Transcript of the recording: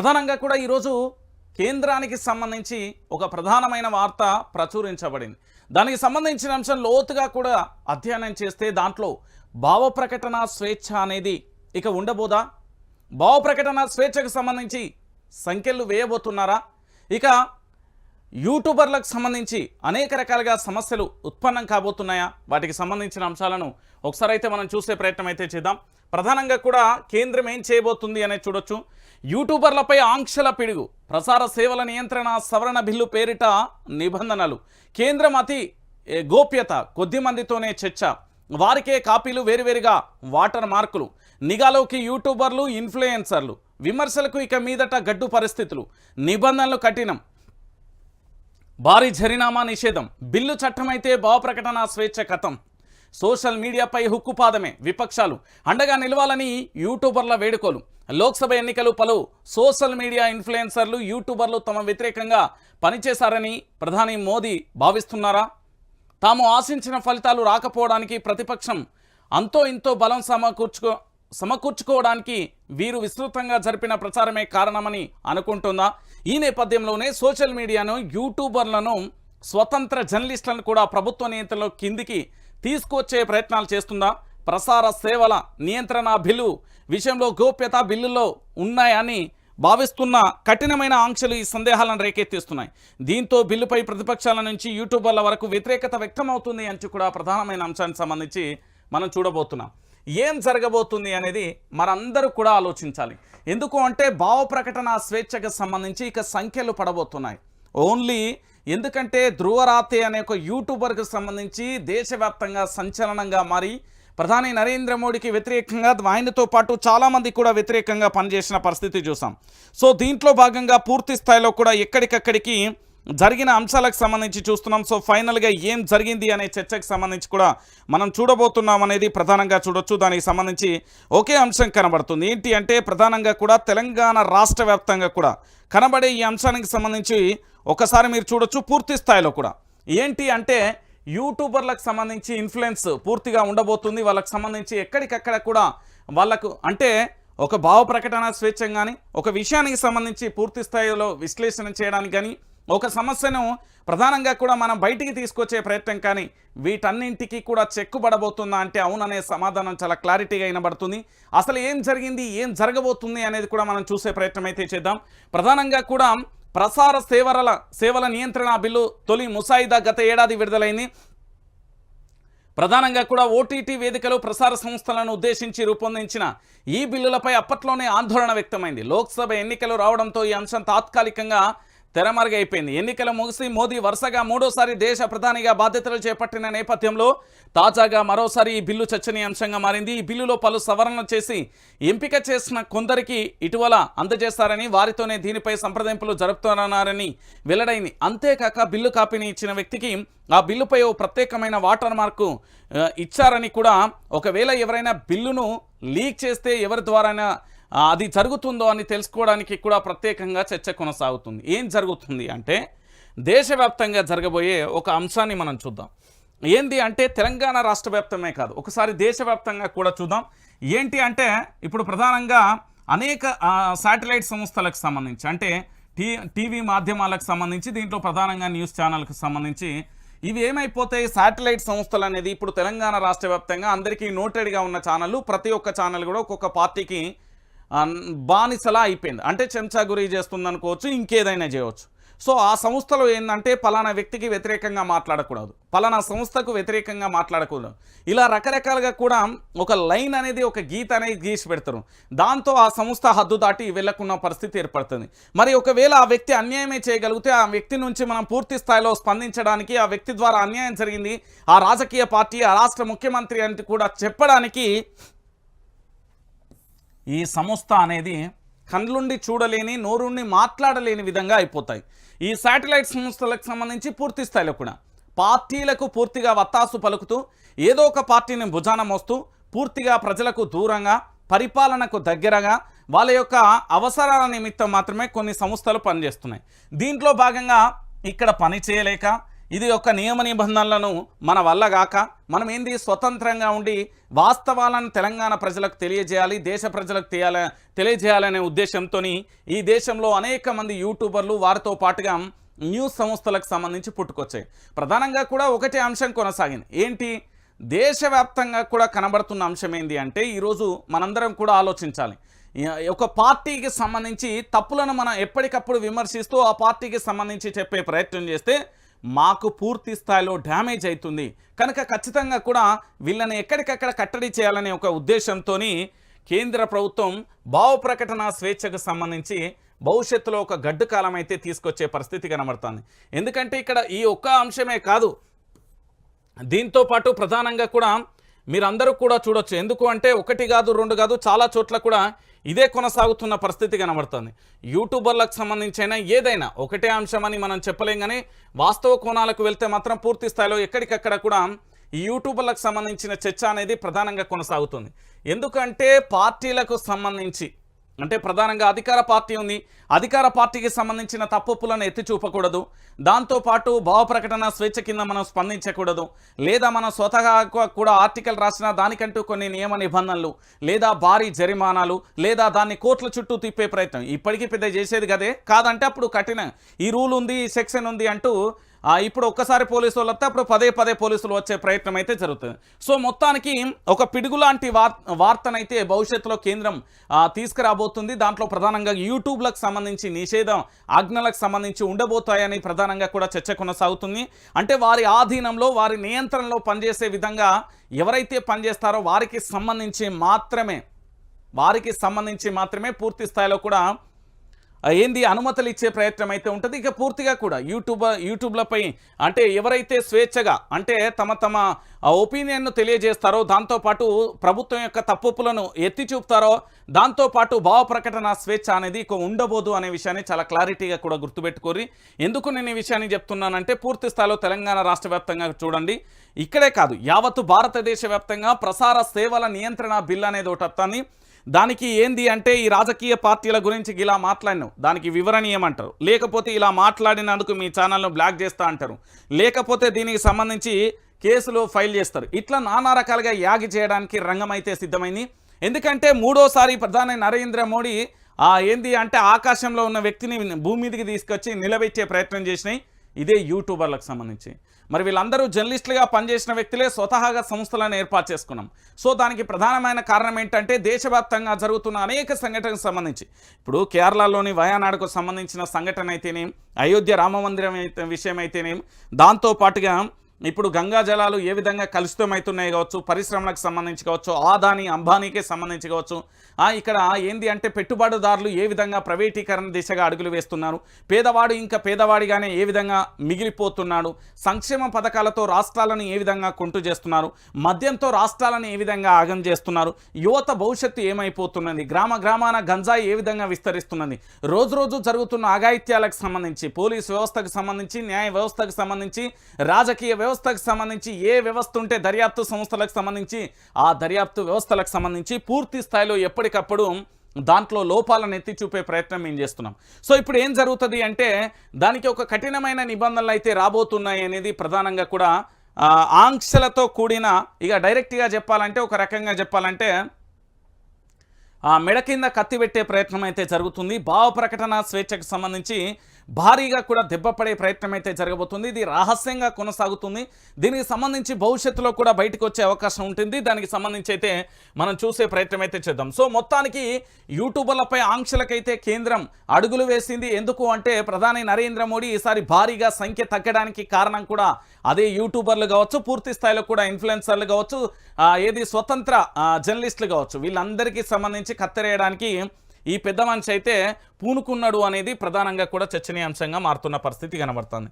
ప్రధానంగా కూడా ఈరోజు కేంద్రానికి సంబంధించి ఒక ప్రధానమైన వార్త ప్రచురించబడింది. దానికి సంబంధించిన అంశం లోతుగా కూడా అధ్యయనం చేస్తే దాంట్లో భావ ప్రకటన స్వేచ్ఛ అనేది ఇక ఉండబోదా? భావ ప్రకటన స్వేచ్ఛకు సంబంధించి సంఖ్యలు వేయబోతున్నారా? ఇక యూట్యూబర్లకు సంబంధించి అనేక రకాలుగా సమస్యలు ఉత్పన్నం కాబోతున్నాయా? వాటికి సంబంధించిన అంశాలను ఒకసారి అయితే మనం చూసే ప్రయత్నం అయితే చేద్దాం. ప్రధానంగా కూడా కేంద్రం ఏం చేయబోతుంది అనేది చూడొచ్చు. యూట్యూబర్లపై ఆంక్షల పిడుగు ప్రసార సేవల నియంత్రణ సవరణ బిల్లు పేరిట నిబంధనలు కేంద్రం అతి గోప్యత కొద్ది మందితోనే చర్చ వారికే కాపీలు వేరువేరుగా వాటర్ మార్కులు నిఘాలోకి యూట్యూబర్లు ఇన్ఫ్లుయెన్సర్లు విమర్శలకు ఇక మీదట గడ్డు పరిస్థితులు నిబంధనలు కఠినం భారీ జరినామా నిషేధం. బిల్లు చట్టమైతే భావ ప్రకటన స్వేచ్ఛ కథం సోషల్ మీడియాపై హుక్కుపాదమే విపక్షాలు. అండగా నిలవాలని యూట్యూబర్ల వేడుకోలు. లోక్సభ ఎన్నికలు పలు సోషల్ మీడియా ఇన్ఫ్లుయెన్సర్లు యూట్యూబర్లు తమ వ్యతిరేకంగా పనిచేశారని ప్రధాని మోదీ భావిస్తున్నారా? తాము ఆశించిన ఫలితాలు రాకపోవడానికి ప్రతిపక్షం అంతో ఇంతో బలం సమకూర్చుకో సమకూర్చుకోవడానికి వీరు విస్తృతంగా జరిపిన ప్రచారమే కారణమని అనుకుంటుందా? ఈ నేపథ్యంలోనే సోషల్ మీడియాను యూట్యూబర్లను స్వతంత్ర జర్నలిస్టులను కూడా ప్రభుత్వ నియంత్రణలో కిందికి తీసుకొచ్చే ప్రయత్నాలు చేస్తుందా? ప్రసార సేవల నియంత్రణ బిల్లు విషయంలో గోప్యత బిల్లులో ఉన్నాయని భావిస్తున్న కఠినమైన ఆంక్షలు ఈ సందేహాలను రేకెత్తిస్తున్నాయి. దీంతో బిల్లుపై ప్రతిపక్షాల నుంచి యూట్యూబర్ల వరకు వ్యతిరేకత వ్యక్తమవుతుంది అంటూ కూడా ప్రధానమైన అంశానికి సంబంధించి మనం చూడబోతున్నాం. ఏం జరగబోతుంది అనేది మనందరూ కూడా ఆలోచించాలి. ఎందుకు అంటే భావ ప్రకటన స్వేచ్ఛకు సంబంధించి ఇక సంఖ్యలు పడబోతున్నాయి. ఓన్లీ ఎందుకంటే ధ్రువరాతే అనే ఒక యూట్యూబర్కు సంబంధించి దేశవ్యాప్తంగా సంచలనంగా మారి ప్రధాని నరేంద్ర మోడీకి వ్యతిరేకంగా ఆయనతో పాటు చాలామంది కూడా వ్యతిరేకంగా పనిచేసిన పరిస్థితి చూసాం. సో దీంట్లో భాగంగా పూర్తి స్థాయిలో కూడా ఎక్కడికక్కడికి జరిగిన అంశాలకు సంబంధించి చూస్తున్నాం. సో ఫైనల్గా ఏం జరిగింది అనే చర్చకు సంబంధించి కూడా మనం చూడబోతున్నాం అనేది ప్రధానంగా చూడొచ్చు. దానికి సంబంధించి ఒకే అంశం కనబడుతుంది. ఏంటి అంటే ప్రధానంగా కూడా తెలంగాణ రాష్ట్ర వ్యాప్తంగా కూడా కనబడే ఈ అంశానికి సంబంధించి ఒకసారి మీరు చూడొచ్చు పూర్తి స్థాయిలో కూడా. ఏంటి అంటే యూట్యూబర్లకు సంబంధించి ఇన్ఫ్లుయెన్స్ పూర్తిగా ఉండబోతుంది. వాళ్ళకి సంబంధించి ఎక్కడికక్కడ కూడా వాళ్ళకు అంటే ఒక భావ ప్రకటన స్వేచ్ఛం కానీ ఒక విషయానికి సంబంధించి పూర్తి స్థాయిలో విశ్లేషణ చేయడానికి కానీ ఒక సమస్యను ప్రధానంగా కూడా మనం బయటికి తీసుకొచ్చే ప్రయత్నం కానీ వీటన్నింటికి కూడా చెక్కుబడబోతుందా అంటే అవుననే సమాధానం చాలా క్లారిటీగా వినబడుతుంది. అసలు ఏం జరిగింది ఏం జరగబోతుంది అనేది కూడా మనం చూసే ప్రయత్నం అయితే చేద్దాం. ప్రధానంగా కూడా ప్రసార సేవల సేవల నియంత్రణ బిల్లు తొలి ముసాయిదా గత ఏడాది విడుదలైంది. ప్రధానంగా కూడా ఓటీటీ వేదికలు ప్రసార సంస్థలను ఉద్దేశించి రూపొందించిన ఈ బిల్లులపై అప్పట్లోనే ఆందోళన వ్యక్తమైంది. లోక్సభ ఎన్నికలు రావడంతో ఈ అంశం తాత్కాలికంగా తెరమరుగైపోయింది. ఎన్నికల ముగిసి మోదీ వరుసగా మూడోసారి దేశ ప్రధానిగా బాధ్యతలు చేపట్టిన నేపథ్యంలో తాజాగా మరోసారి ఈ బిల్లు చర్చనీయాంశంగా మారింది. ఈ బిల్లులో పలు సవరణలు చేసి ఎంపిక చేసిన కొందరికి ఇటీవల అందజేస్తారని వారితోనే దీనిపై సంప్రదింపులు జరుపుతున్నారని వెల్లడైంది. అంతేకాక బిల్లు కాపీని ఇచ్చిన వ్యక్తికి ఆ బిల్లుపై ఓ ప్రత్యేకమైన వాటర్ మార్కు ఇచ్చారని కూడా ఒకవేళ ఎవరైనా బిల్లును లీక్ చేస్తే ఎవరి ద్వారైనా అది జరుగుతుందో అని తెలుసుకోవడానికి కూడా ప్రత్యేకంగా చర్చ కొనసాగుతుంది. ఏం జరుగుతుంది అంటే దేశవ్యాప్తంగా జరగబోయే ఒక అంశాన్ని మనం చూద్దాం. ఏంది అంటే తెలంగాణ రాష్ట్ర వ్యాప్తమే కాదు. ఒకసారి దేశవ్యాప్తంగా కూడా చూద్దాం. ఏంటి అంటే ఇప్పుడు ప్రధానంగా అనేక శాటిలైట్ సంస్థలకు సంబంధించి అంటే టీ టీవీ మాధ్యమాలకు సంబంధించి దీంట్లో ప్రధానంగా న్యూస్ ఛానల్కి సంబంధించి ఇవి ఏమైపోతాయి? శాటిలైట్ సంస్థలు అనేది ఇప్పుడు తెలంగాణ రాష్ట్ర వ్యాప్తంగా అందరికీ నోటెడ్గా ఉన్న ఛానళ్ళు. ప్రతి ఒక్క ఛానల్ కూడా ఒక్కొక్క పార్టీకి బానిసలా అయిపోయింది. అంటే చెంచా గురి చేస్తుంది అనుకోవచ్చు ఇంకేదైనా చేయవచ్చు. సో ఆ సంస్థలో ఏంటంటే పలానా వ్యక్తికి వ్యతిరేకంగా మాట్లాడకూడదు. పలానా సంస్థకు వ్యతిరేకంగా మాట్లాడకూడదు. ఇలా రకరకాలుగా కూడా ఒక లైన్ అనేది ఒక గీత అనేది గీసి పెడతారు. దాంతో ఆ సంస్థ హద్దు దాటి వెళ్ళకున్న పరిస్థితి ఏర్పడుతుంది. మరి ఒకవేళ ఆ వ్యక్తి అన్యాయమే చేయగలిగితే ఆ వ్యక్తి నుంచి మనం పూర్తి స్థాయిలో స్పందించడానికి ఆ వ్యక్తి ద్వారా అన్యాయం జరిగింది. ఆ రాజకీయ పార్టీ ఆ రాష్ట్ర ముఖ్యమంత్రి అని కూడా చెప్పడానికి ఈ సంస్థ అనేది కళ్ళుండి చూడలేని నోరుండి మాట్లాడలేని విధంగా అయిపోతాయి. ఈ శాటిలైట్ సంస్థలకు సంబంధించి పూర్తి స్థాయిలో కూడా పార్టీలకు పూర్తిగా వత్తాసు పలుకుతూ ఏదో ఒక పార్టీని భుజాన మోస్తూ పూర్తిగా ప్రజలకు దూరంగా పరిపాలనకు దగ్గరగా వాళ్ళ యొక్క అవసరాల నిమిత్తం మాత్రమే కొన్ని సంస్థలు పనిచేస్తున్నాయి. దీంట్లో భాగంగా ఇక్కడ పని చేయలేక ఇది ఒక నియమ నిబంధనలను మన వల్ల గాక మనం ఏంది స్వతంత్రంగా ఉండి వాస్తవాలను తెలంగాణ ప్రజలకు తెలియజేయాలి దేశ ప్రజలకు తెలియాల తెలియజేయాలనే ఉద్దేశంతో ఈ దేశంలో అనేక మంది యూట్యూబర్లు వారితో పాటుగా న్యూస్ సంస్థలకు సంబంధించి పుట్టుకొచ్చాయి. ప్రధానంగా కూడా ఒకటే అంశం కొనసాగింది. ఏంటి? దేశవ్యాప్తంగా కూడా కనబడుతున్న అంశం ఏంటి అంటే ఈరోజు మనందరం కూడా ఆలోచించాలి. ఒక పార్టీకి సంబంధించి తప్పులను మనం ఎప్పటికప్పుడు విమర్శిస్తూ ఆ పార్టీకి సంబంధించి చెప్పే ప్రయత్నం చేస్తే మాకు పూర్తి స్థాయిలో డ్యామేజ్ అవుతుంది కనుక ఖచ్చితంగా కూడా వీళ్ళని ఎక్కడికక్కడ కట్టడి చేయాలనే ఒక ఉద్దేశంతో కేంద్ర ప్రభుత్వం భావ ప్రకటన స్వేచ్ఛకు సంబంధించి భవిష్యత్తులో ఒక గడ్డు కాలం అయితే తీసుకొచ్చే పరిస్థితి కనబడుతుంది. ఎందుకంటే ఇక్కడ ఈ ఒక్క అంశమే కాదు. దీంతో పాటు ప్రధానంగా కూడా మీరందరూ కూడా చూడొచ్చు. ఎందుకు అంటే ఒకటి కాదు రెండు కాదు చాలా చోట్ల కూడా ఇదే కొనసాగుతున్న పరిస్థితి కనబడుతుంది. యూట్యూబర్లకు సంబంధించైనా ఏదైనా ఒకటే అంశమని మనం చెప్పలేం కానీ వాస్తవ కోణాలకు వెళ్తే మాత్రం పూర్తి స్థాయిలో ఎక్కడికక్కడ కూడా ఈ యూట్యూబర్లకు సంబంధించిన చర్చ అనేది ప్రధానంగా కొనసాగుతుంది. ఎందుకంటే పార్టీలకు సంబంధించి అంటే ప్రధానంగా అధికార పార్టీ ఉంది. అధికార పార్టీకి సంబంధించిన తప్పులను ఎత్తి చూపకూడదు. దాంతోపాటు భావ ప్రకటన స్వేచ్ఛ కింద మనం స్పందించకూడదు. లేదా మనం స్వతహాగా కూడా ఆర్టికల్ రాసిన దానికంటూ కొన్ని నియమ నిబంధనలు లేదా భారీ జరిమానాలు లేదా దాన్ని కోర్టుల చుట్టూ తిప్పే ప్రయత్నం. ఇప్పటికీ పెద్ద చేసేది కదే కాదంటే అప్పుడు కఠిన. ఈ రూల్ ఉంది ఈ సెక్షన్ ఉంది అంటూ ఇప్పుడు ఒక్కసారి పోలీసు వాళ్ళు వస్తే అప్పుడు పదే పదే పోలీసులు వచ్చే ప్రయత్నం అయితే జరుగుతుంది. సో మొత్తానికి ఒక పిడుగు లాంటి వార్ వార్తనైతే భవిష్యత్తులో కేంద్రం తీసుకురాబోతుంది. దాంట్లో ప్రధానంగా యూట్యూబ్లకు సంబంధించి నిషేధం ఆజ్ఞలకు సంబంధించి ఉండబోతాయని ప్రధానంగా కూడా చర్చ కొనసాగుతుంది. అంటే వారి ఆధీనంలో వారి నియంత్రణలో పనిచేసే విధంగా ఎవరైతే పనిచేస్తారో వారికి సంబంధించి మాత్రమే వారికి సంబంధించి మాత్రమే పూర్తి స్థాయిలో కూడా ఏంది? అనుమతులు ఇచ్చే ప్రయత్నం అయితే ఉంటుంది. ఇక పూర్తిగా కూడా యూట్యూబ్ యూట్యూబ్లపై అంటే ఎవరైతే స్వేచ్ఛగా అంటే తమ తమ ఒపీనియన్ను తెలియజేస్తారో దాంతోపాటు ప్రభుత్వం యొక్క తప్పులను ఎత్తి చూపుతారో దాంతోపాటు భావ ప్రకటన స్వేచ్ఛ అనేది ఇక ఉండబోదు అనే విషయాన్ని చాలా క్లారిటీగా కూడా గుర్తుపెట్టుకోరి ఎందుకు నేను ఈ విషయాన్ని చెప్తున్నానంటే పూర్తి స్థాయిలో తెలంగాణ రాష్ట్ర వ్యాప్తంగా చూడండి. ఇక్కడే కాదు యావత్తు భారతదేశ వ్యాప్తంగా ప్రసార సేవల నియంత్రణ బిల్ అనేది ఒకటి దానికి ఏంది అంటే ఈ రాజకీయ పార్టీల గురించి ఇలా మాట్లాడినావు. దానికి వివరణ ఏమంటారు? లేకపోతే ఇలా మాట్లాడినందుకు మీ ఛానల్ను బ్లాక్ చేస్తా అంటారు. లేకపోతే దీనికి సంబంధించి కేసులు ఫైల్ చేస్తారు. ఇట్లా నానా రకాలుగా యాగి చేయడానికి రంగం అయితే సిద్ధమైంది. ఎందుకంటే మూడోసారి ప్రధాని నరేంద్ర మోడీ ఏంది అంటే ఆకాశంలో ఉన్న వ్యక్తిని భూమి మీదకి తీసుకొచ్చి నిలబెట్టే ప్రయత్నం చేసినాయి. ఇదే యూట్యూబర్లకు సంబంధించి. మరి వీళ్ళందరూ జర్నలిస్టులుగా పనిచేసిన వ్యక్తులే స్వతహాగా సంస్థలను ఏర్పాటు చేసుకున్నాం. సో దానికి ప్రధానమైన కారణం ఏంటంటే దేశవ్యాప్తంగా జరుగుతున్న అనేక సంఘటనలకు సంబంధించి. ఇప్పుడు కేరళలోని వయానాడుకు సంబంధించిన సంఘటన అయితేనేం అయోధ్య రామ మందిరం అయితే విషయం అయితేనేం దాంతోపాటుగా ఇప్పుడు గంగా జలాలు ఏ విధంగా కలుషితమవుతున్నాయి కావచ్చు పరిశ్రమలకు సంబంధించి కావచ్చు ఆదాని అంబానీకే సంబంధించి కావచ్చు ఇక్కడ ఏంది అంటే పెట్టుబడిదారులు ఏ విధంగా ప్రైవేటీకరణ దిశగా అడుగులు వేస్తున్నారు పేదవాడు ఇంకా పేదవాడిగానే ఏ విధంగా మిగిలిపోతున్నాడు సంక్షేమ పథకాలతో రాష్ట్రాలను ఏ విధంగా కొంటు చేస్తున్నారు మద్యంతో రాష్ట్రాలను ఏ విధంగా ఆగం చేస్తున్నారు యువత భవిష్యత్తు ఏమైపోతున్నది గ్రామ గ్రామాన గంజాయి ఏ విధంగా విస్తరిస్తున్నది రోజు రోజు జరుగుతున్న అఘాయిత్యాలకు సంబంధించి పోలీస్ వ్యవస్థకు సంబంధించి న్యాయ వ్యవస్థకు సంబంధించి రాజకీయ వ్యవస్థకు సంబంధించి ఏ వ్యవస్థ ఉంటే దర్యాప్తు సంస్థలకు సంబంధించి ఆ దర్యాప్తు వ్యవస్థలకు సంబంధించి పూర్తి స్థాయిలో ఎప్పటికప్పుడు దాంట్లో లోపాలను ఎత్తి చూపే ప్రయత్నం మేము చేస్తున్నాం. సో ఇప్పుడు ఏం జరుగుతుంది అంటే దానికి ఒక కఠినమైన నిబంధనలు అయితే రాబోతున్నాయి అనేది ప్రధానంగా కూడా ఆంక్షలతో కూడిన ఇక డైరెక్ట్గా చెప్పాలంటే ఒక రకంగా చెప్పాలంటే మెడ కింద కత్తి పెట్టే ప్రయత్నం అయితే జరుగుతుంది. భావ ప్రకటన స్వేచ్ఛకు సంబంధించి భారీగా కూడా దెబ్బపడే ప్రయత్నం అయితే జరగబోతుంది. ఇది రహస్యంగా కొనసాగుతుంది. దీనికి సంబంధించి భవిష్యత్తులో కూడా బయటకు వచ్చే అవకాశం ఉంటుంది. దానికి సంబంధించి అయితే మనం చూసే ప్రయత్నం అయితే చేద్దాం. సో మొత్తానికి యూట్యూబర్లపై ఆంక్షలకైతే కేంద్రం అడుగులు వేసింది. ఎందుకు అంటే ప్రధాని నరేంద్ర మోడీ ఈసారి భారీగా సంఖ్య తగ్గడానికి కారణం కూడా అదే యూట్యూబర్లు కావచ్చు పూర్తి స్థాయిలో కూడా ఇన్ఫ్లుయెన్సర్లు కావచ్చు ఏది స్వతంత్ర జర్నలిస్టులు కావచ్చు. వీళ్ళందరికీ సంబంధించి కత్తెరేయడానికి ఈ పెద్ద మనిషి అయితే పూనుకున్నాడు అనేది ప్రధానంగా కూడా చర్చనీయాంశంగా మారుతున్న పరిస్థితి కనబడుతుంది.